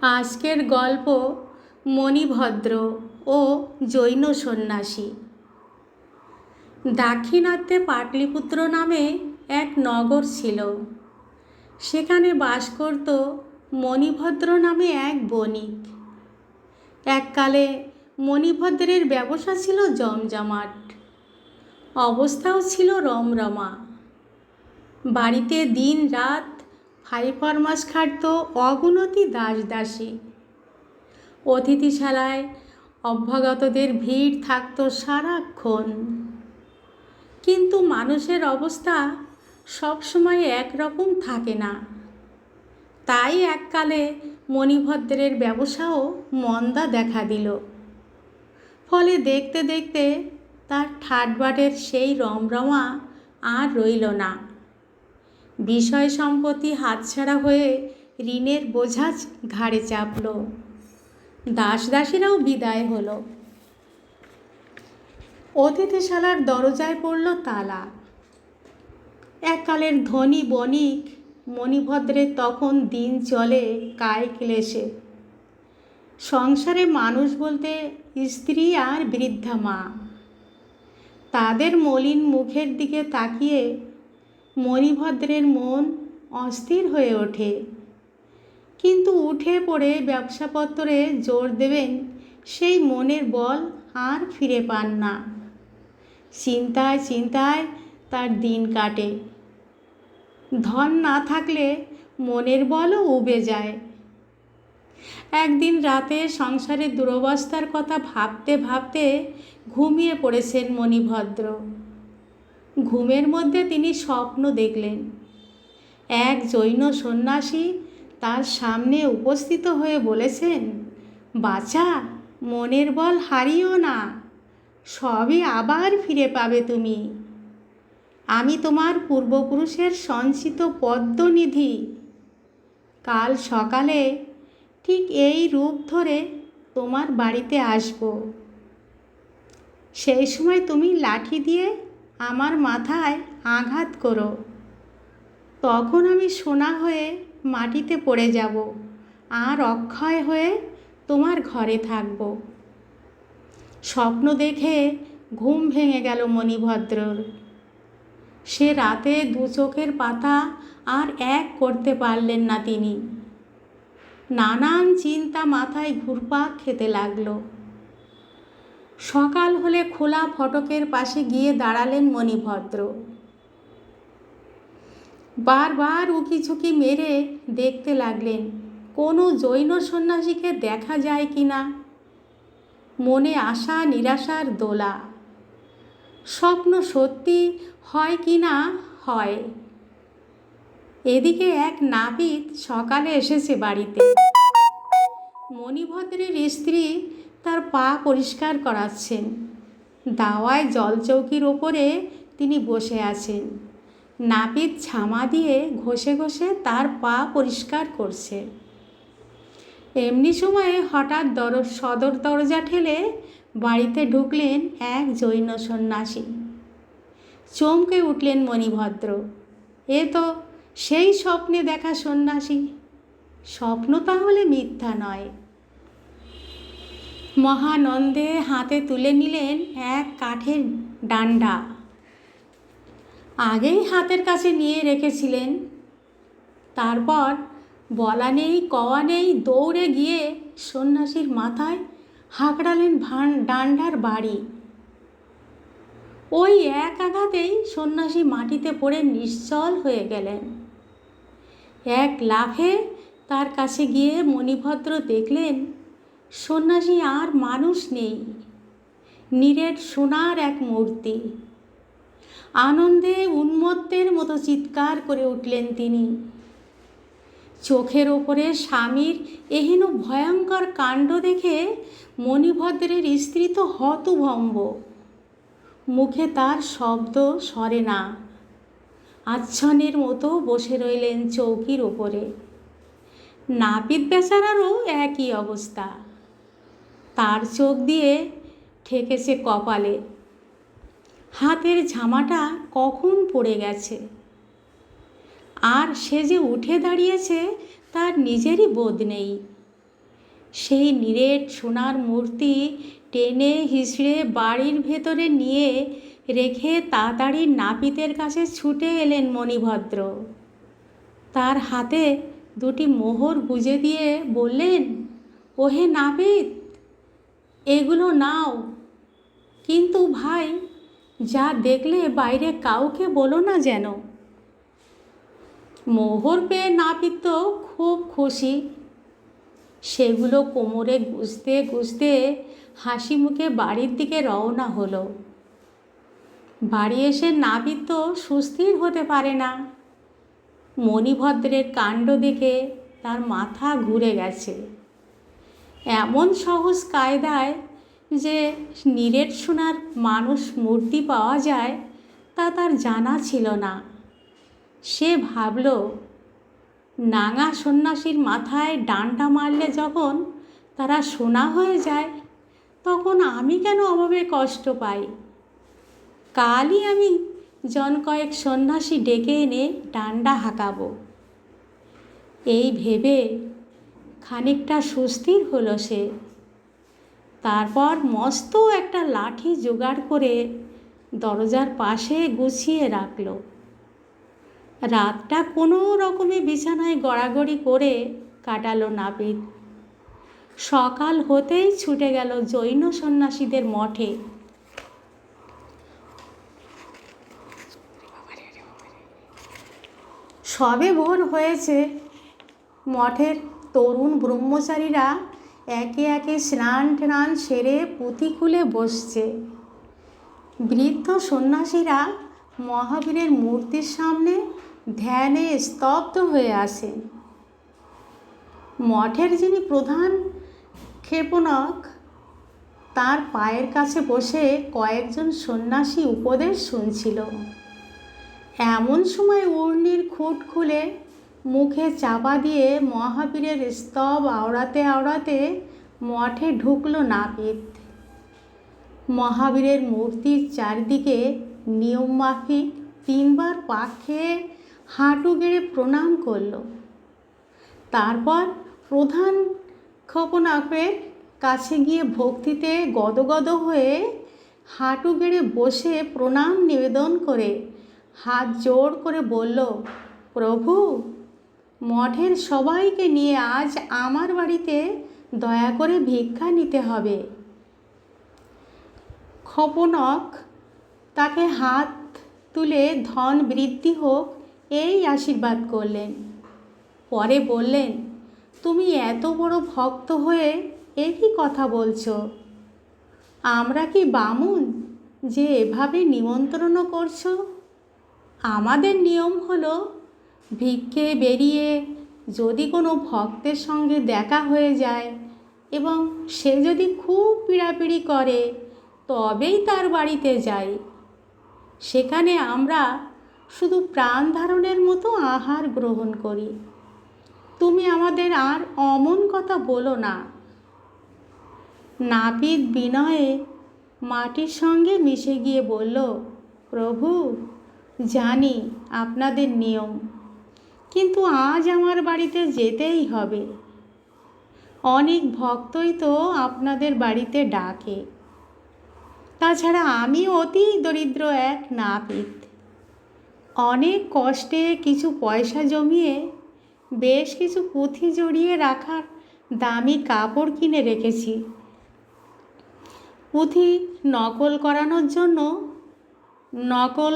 আজকের গল্প মণিভদ্র ও জৈন সন্ন্যাসী। দাক্ষিণাত্যে পাটলিপুত্র নামে এক নগর ছিল। সেখানে বাস করত মণিভদ্র নামে এক বণিক। এককালে মণিভদ্রের ব্যবসা ছিল জমজমাট। অবস্থাও ছিল রমরমা। বাড়িতে দিন রাত ফাই ফরমাস খাটত অগুনতি দাস দাসী। অতিথিশালায় অভ্যাগতদের ভিড় থাকতো সারাক্ষণ। কিন্তু মানুষের অবস্থা সবসময় একরকম থাকে না। তাই এককালে মণিভদ্রের ব্যবসাও মন্দা দেখা দিল। ফলে দেখতে দেখতে তার ঠাটবাটের সেই রমরমা আর রইল না। বিষয় সম্পত্তি হাতছাড়া হয়ে ঋণের বোঝা ঘাড়ে চাপল। দাস দাসীরাও বিদায় হলো। অতিথিশালার দরজায় পড়ল তালা। এককালের ধনী বণিক মণিভদ্রের তখন দিন চলে কায় ক্লেশে। সংসারে মানুষ বলতে স্ত্রী আর বৃদ্ধা মা। তাদের মলিন মুখের দিকে তাকিয়ে মণিভদ্রের মন অস্থির হয়ে ওঠে। কিন্তু উঠে পড়ে ব্যবসাপত্রে জোর দেবেন, সেই মনের বল আর ফিরে পান না। চিন্তায় চিন্তায় তার দিন কাটে। ধন না থাকলে মনের বলও উবে যায়। একদিন রাতে সংসারের দুরবস্থার কথা ভাবতে ভাবতে ঘুমিয়ে পড়েছেন মণিভদ্র। ঘুমের মধ্যে তিনি স্বপ্ন দেখলেন। এক জৈন সন্ন্যাসী তার সামনে উপস্থিত হয়ে বলেছেন, বাছা, মনের বল হারিও না। সবই আবার ফিরে পাবে তুমি। আমি তোমার পূর্বপুরুষের সঞ্চিত পদ্মনিধি। কাল সকালে ঠিক এই রূপ ধরে তোমার বাড়িতে আসব। সেই সময় তুমি লাঠি দিয়ে আমার মাথায় আঘাত করো। তখন আমি সোনা হয়ে মাটিতে পড়ে যাব আর অক্ষয় হয়ে তোমার ঘরে থাকব। স্বপ্ন দেখে ঘুম ভেঙে গেল মণিভদ্রর। সে রাতে দু চোখের পাতা আর এক করতে পারলেন না তিনি। নানান চিন্তা মাথায় ঘুরপাক খেতে লাগল। সকাল হলে খোলা ফটকের পাশে গিয়ে দাঁড়ালেন মণিভদ্র। বারবার উকিঝুঁকি মেরে দেখতে লাগলেন, কোনো জৈন সন্ন্যাসীকে দেখা যায় কি না? মনে আশা নিরাশার দোলা। স্বপ্ন সত্যি হয় কি না হয়। এদিকে এক নাপিত সকালে এসেছে বাড়িতে। মণিভদ্রের স্ত্রী তার পা পরিষ্কার করাচ্ছেন। দাওয়ায় জলচৌকির ওপরে তিনি বসে আছেন। নাপিত ছামা দিয়ে ঘষে ঘষে তার পা পরিষ্কার করছে। এমনি সময়ে হঠাৎ দর, সদর দরজা ঠেলে বাড়িতে ঢুকলেন এক জৈন সন্ন্যাসী। চমকে উঠলেন মণিভদ্র। এ তো সেই স্বপ্নে দেখা সন্ন্যাসী। স্বপ্ন তাহলে মিথ্যা নয়। মহানন্দে হাতে তুলে নিলেন এক কাঠের ডান্ডা। আগেই হাতের কাছে নিয়ে রেখেছিলেন। তারপর বলা নেই, কওয়া নেই, দৌড়ে গিয়ে সন্ন্যাসীর মাথায় হাঁকড়ালেন ভান ডান্ডার বাড়ি। ওই এক আঘাতেই সন্ন্যাসী মাটিতে পড়ে নিশ্চল হয়ে গেলেন। এক লাফে তার কাছে গিয়ে মণিভদ্র দেখলেন সন্ন্যাসী আর মানুষ নেই। নিরেট সোনার এক মূর্তি। আনন্দে উন্মত্তের মতো চিৎকার করে উঠলেন তিনি। চোখের ওপরে স্বামীর এহেন ভয়ঙ্কর কাণ্ড দেখে মণিভদ্রের স্ত্রী তো হতভম্ব। মুখে তার শব্দ সরে না। আচ্ছনের মতো বসে রইলেন চৌকির ওপরে। নাপিত বেচারারও একই অবস্থা। তার চোখ দিয়ে ঠেকেছে কপালে। হাতের ঝামাটা কখন পড়ে গেছে? আর সে যে উঠে দাঁড়িয়েছে, তার নিজেরই বোধ নেই। সেই নিরেট সোনার মূর্তি টেনে হিসড়ে বাড়ির ভেতরে নিয়ে রেখে তাড়াতাড়ি নাপিতের কাছে ছুটে এলেন মণিভদ্র। তার হাতে দুটি মোহর গুজে দিয়ে বললেন, ওহে নাপিত এগুলো নাও। কিন্তু ভাই, যা দেখলে বাইরে কাউকে বলো না যেন। মোহর পেয়ে নাপিত তো খুব খুশি। সেগুলো কোমরে গুজতে গুজতে হাসি মুখে বাড়ির দিকে রওনা হলো। বাড়ি এসে নাপিত তো সুস্থির হতে পারে না। মণিভদ্রের কাণ্ড দেখে তার মাথা ঘুরে গেছে। এমন সহজ কায়দায় যে নিরেট সোনার মানুষ মূর্তি পাওয়া যায়, তা তার জানা ছিল না। সে ভাবল, নাঙা সন্ন্যাসীর মাথায় ডান্ডা মারলে যখন তারা সোনা হয়ে যায়, তখন আমি কেন অভাবে কষ্ট পাই? কালই আমি জন কয়েক সন্ন্যাসী ডেকে এনে ডান্ডা হাঁকাবো। এই ভেবে খানিকটা সুস্থির হলো সে। তারপর মস্ত একটা লাঠি জোগাড় করে দরজার পাশে গুছিয়ে রাখল। রাতটা কোনো রকমে বিছানায় গড়াগড়ি করে কাটালো নাপিত। সকাল হতেই ছুটে গেল জৈন সন্ন্যাসীদের মঠে। সবে ভোর হয়েছে। মঠের তরুণ ব্রহ্মচারীরা একে একে স্নান টান সেরে পুঁথি খুলে বসছে। বৃদ্ধ সন্ন্যাসীরা মহাবীরের মূর্তির সামনে ধ্যানে স্তব্ধ হয়ে আসেন মঠের যিনি প্রধান ক্ষেপণক, তার পায়ের কাছে বসে কয়েকজন সন্ন্যাসী উপদেশ শুনছিল। এমন সময় উর্নির খুঁট খুলে মুখে চাপা দিয়ে মহাবীরের স্তব আওড়াতে আওড়াতে মঠে ঢুকলো নাপিত। মহাবীরের মূর্তির চারিদিকে নিয়ম মাফিক তিনবার পাক খেয়ে হাঁটু গেড়ে প্রণাম করল। তারপর প্রধান খপনাকের কাছে গিয়ে ভক্তিতে গদগদ হয়ে হাঁটু গেড়ে বসে প্রণাম নিবেদন করে হাত জোর করে বলল, প্রভু মঠের সবাইকে নিয়ে আজ আমার বাড়িতে দয়া করে ভিক্ষা নিতে হবে। খপনক তাকে হাত তুলে ধন বৃদ্ধি হোক, এই আশীর্বাদ করলেন। পরে বললেন, তুমি এত বড় ভক্ত হয়ে একই কথা বলছো। আমরা কি বামুন যে এভাবে নিমন্ত্রণও করছ? আমাদের নিয়ম হলো ভিক্ষে বেরিয়ে যদি কোনো ভক্তের সঙ্গে দেখা হয়ে যায় এবং সে যদি খুব পীড়াপিড়ি করে, তবেই তার বাড়িতে যাই। সেখানে আমরা শুধু প্রাণ ধারণের মতো আহার গ্রহণ করি। তুমি আমাদের আর অমন কথা বলো না। নাপিত বিনয়ে মাটির সঙ্গে মিশে গিয়ে বলল, প্রভু, জানি আপনাদের নিয়ম। কিন্তু আজ আমার বাড়িতে যেতেই হবে। অনেক ভক্তই তো আপনাদের বাড়িতে ডাকে। তাছাড়া আমি অতি দরিদ্র এক নাপিত। অনেক কষ্টে কিছু পয়সা জমিয়ে বেশ কিছু পুঁথি জড়িয়ে রাখার দামি কাপড় কিনে রেখেছি। পুঁথি নকল করানোর জন্য নকল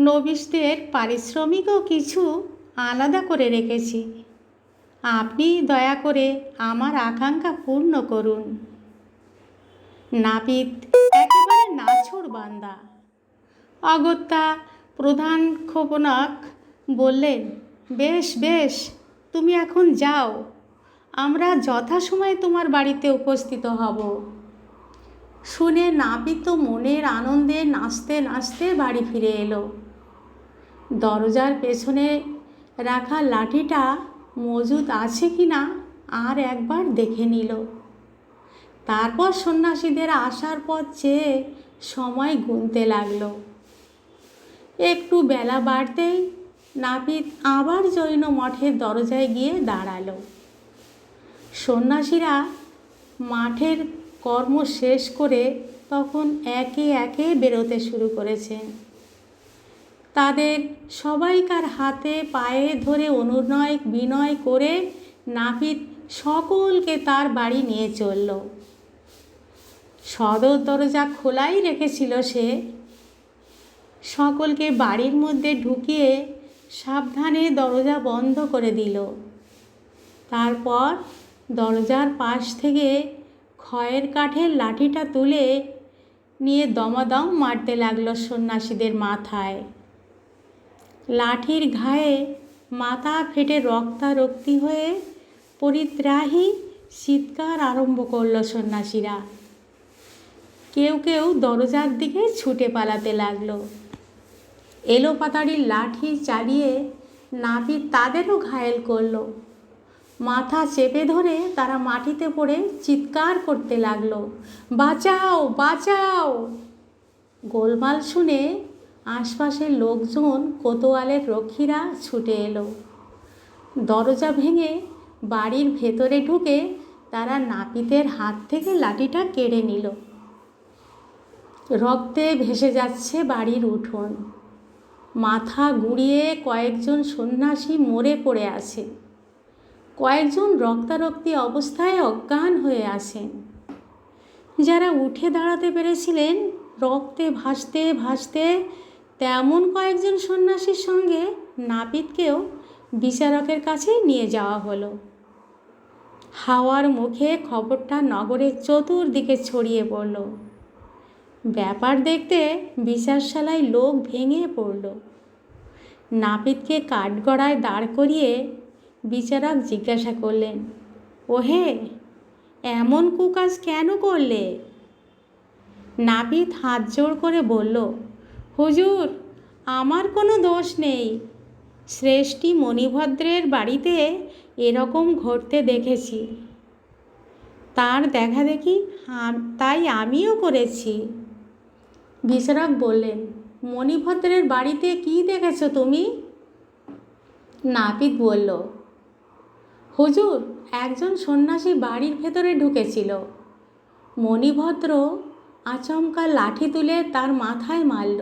নবিশদের পারিশ্রমিকও কিছু আলাদা করে রেখেছি। আপনি দয়া করে আমার আকাঙ্ক্ষা পূর্ণ করুন। নাপিত একেবারে নাছোড় বান্দা। অগত্যা প্রধান ক্ষোভনক বললেন, বেশ বেশ, তুমি এখন যাও। আমরা যথাসময়ে তোমার বাড়িতে উপস্থিত হব শুনে নাপিত মনের আনন্দে নাচতে নাচতে বাড়ি ফিরে এলো। দরজার পেছনে রাখা লাঠিটা মজুদ আছে কি না আর একবার দেখে নিল। তারপর সন্ন্যাসীদের আসার পর চেয়ে সময় গুনতে লাগল। একটু বেলা বাড়তেই নাপিত আবার জৈন মঠের দরজায় গিয়ে দাঁড়াল। সন্ন্যাসীরা মাঠের কর্ম শেষ করে তখন একে একে বেরোতে শুরু করেছেন তাদের সবাইকার হাতে পায়ে ধরে অনুনয়, বিনয় করে নাপিত সকলকে তার বাড়ি নিয়ে চলল। সদর দরজা খোলাই রেখেছিল সে। সকলকে বাড়ির মধ্যে ঢুকিয়ে সাবধানে দরজা বন্ধ করে দিল। তারপর দরজার পাশ থেকে খয়ের কাঠের লাঠিটা তুলে নিয়ে দমাদম মারতে লাগল সন্ন্যাসীদের মাথায়। লাঠির ঘায়ে মাথা ফেটে রক্তারক্তি হয়ে পরিত্রাহী চিৎকার আরম্ভ করল সন্ন্যাসীরা। কেউ কেউ দরজার দিকে ছুটে পালাতে লাগল। এলোপাতাড়ির লাঠি চালিয়ে নাপিত তাদেরও ঘায়েল করল। মাথা চেপে ধরে তারা মাটিতে পড়ে চিৎকার করতে লাগল, বাঁচাও বাঁচাও! গোলমাল শুনে আশপাশের লোকজন কোতোয়ালের রক্ষীরা ছুটে এলো। দরজা ভেঙে বাড়ির ভেতরে ঢুকে তারা নাপিতের হাত থেকে লাঠিটা কেড়ে নিল। রক্তে ভেসে যাচ্ছে বাড়ির উঠোন। মাথা গুঁড়িয়ে কয়েকজন সন্ন্যাসী মরে পড়ে আছে। কয়েকজন রক্তারক্তি অবস্থায় অজ্ঞান হয়ে আসেন যারা উঠে দাঁড়াতে পেরেছিলেন, রক্তে ভাসতে ভাসতে তেমন কয়েকজন সন্ন্যাসীর সঙ্গে নাপিতকেও বিচারকের কাছে নিয়ে যাওয়া হলো। হাওয়ার মুখে খবরটা নগরের চতুর্দিকে ছড়িয়ে পড়ল। ব্যাপার দেখতে বিচারশালায় লোক ভেঙে পড়ল। নাপিতকে কাঠগড়ায় দাঁড় করিয়ে বিচারক জিজ্ঞাসা করলেন, ওহে, এমন কুকাজ কেন করলে? নাপিত হাত জোড় করে বলল হুজুর, আমার কোনো দোষ নেই। শ্রেষ্ঠী মণিভদ্রের বাড়িতে এরকম ঘটতে দেখেছি। তার দেখা দেখি তাই আমিও করেছি। বিচারক বললেন, মণিভদ্রের বাড়িতে কি দেখেছ তুমি? নাপিত বলল, হুজুর, একজন সন্ন্যাসী বাড়ির ভেতরে ঢুকেছিল। মণিভদ্র আচমকা লাঠি তুলে তার মাথায় মারল।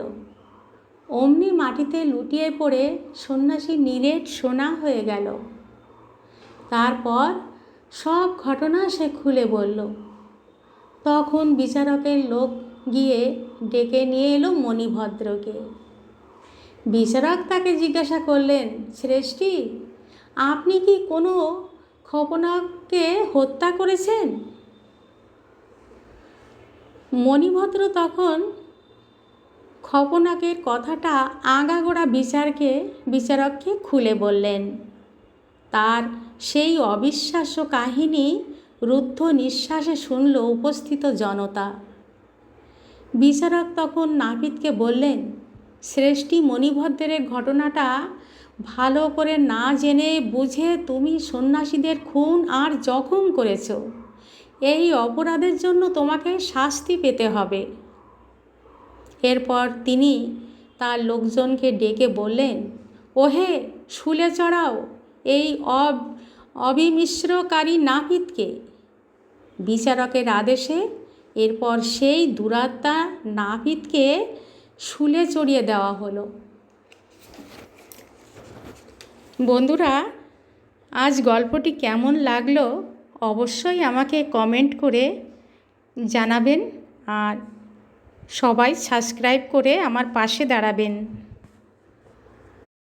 অমনি মাটিতে লুটিয়ে পড়ে সন্ন্যাসী নিরেট সোনা হয়ে গেল। তারপর সব ঘটনা সে খুলে বলল। তখন বিচারকের লোক গিয়ে ডেকে নিয়ে এলো মণিভদ্রকে। বিচারক তাকে জিজ্ঞাসা করলেন, শ্রেষ্ঠী, আপনি কি কোনো খপনাকে হত্যা করেছেন? মণিভদ্র তখন খপনাকের কথাটা আগাগোড়া বিচারকে, বিচারককে খুলে বললেন। তার সেই অবিশ্বাস্য কাহিনী রুদ্ধ নিঃশ্বাসে শুনল উপস্থিত জনতা। বিচারক তখন নাপিতকে বললেন, শ্রেষ্ঠী মণিভদ্রের ঘটনাটা ভালো করে না জেনে বুঝে তুমি সন্ন্যাসীদের খুন আর জখম করেছ। এই অপরাধের জন্য তোমাকে শাস্তি পেতে হবে। এরপর তিনি তার লোকজনকে ডেকে বললেন, ওহে, শুলে চড়াও এই অব, অবিমিশ্রকারী নাপিতকে। বিচারকের আদেশে এরপর সেই দুরাত্মা নাপিতকে শুলে চড়িয়ে দেওয়া হলো। বন্ধুরা, আজ গল্পটি কেমন লাগল অবশ্যই আমাকে কমেন্ট করে জানাবেন। আর সবাই সাবস্ক্রাইব করে আমার পাশে দাঁড়াবেন।